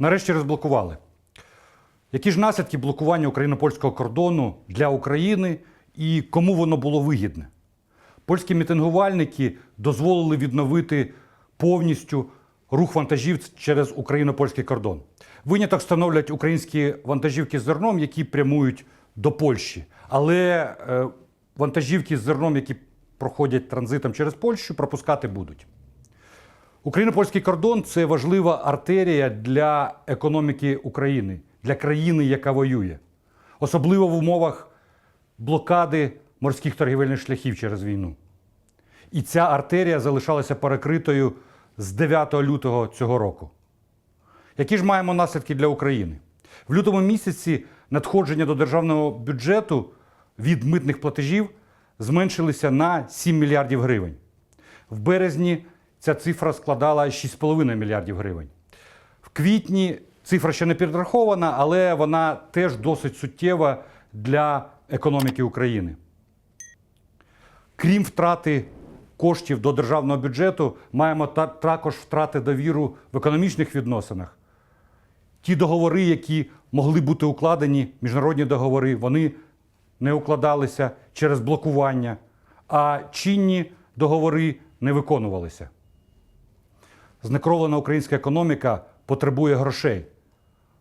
нарешті розблокували. Які ж наслідки блокування україно-польського кордону для України і кому воно було вигідне? Польські мітингувальники дозволили відновити повністю рух вантажів через україно-польський кордон. Виняток становлять українські вантажівки з зерном, які прямують до Польщі. Але е, вантажівки з зерном, які проходять транзитом через Польщу, пропускати будуть. Україно-польський кордон це важлива артерія для економіки України, для країни, яка воює, особливо в умовах блокади морських торгівельних шляхів через війну. І ця артерія залишалася перекритою з 9 лютого цього року. Які ж маємо наслідки для України? В лютому місяці надходження до державного бюджету від митних платежів зменшилися на 7 мільярдів гривень. В березні ця цифра складала 6,5 мільярдів гривень. В квітні цифра ще не підрахована, але вона теж досить суттєва для економіки України. Крім втрати коштів до державного бюджету, маємо також втрати довіру в економічних відносинах. Ті договори, які могли бути укладені, міжнародні договори, вони не укладалися через блокування, а чинні договори не виконувалися. Знекровлена українська економіка потребує грошей.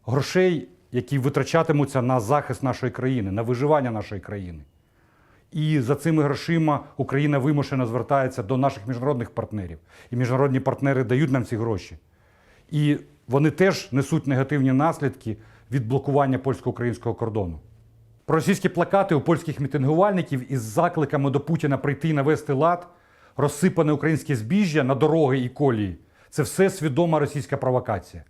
Грошей, які витрачатимуться на захист нашої країни, на виживання нашої країни. І за цими грошима Україна вимушено звертається до наших міжнародних партнерів. І міжнародні партнери дають нам ці гроші. І вони теж несуть негативні наслідки від блокування польсько-українського кордону. Російські плакати у польських мітингувальників із закликами до Путіна прийти і навести лад, розсипане українське збіжжя на дороги і колії це все свідома російська провокація.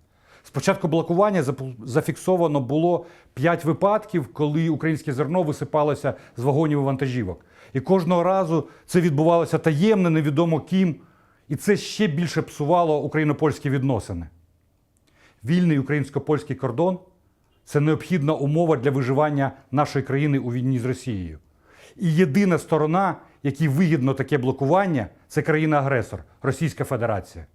Спочатку блокування зафіксовано було 5 випадків, коли українське зерно висипалося з вагонів і вантажівок. І кожного разу це відбувалося таємно, невідомо ким, і це ще більше псувало україно-польські відносини. Вільний українсько-польський кордон це необхідна умова для виживання нашої країни у війні з Росією. І єдина сторона, якій вигідно таке блокування, це країна-агресор Російська Федерація.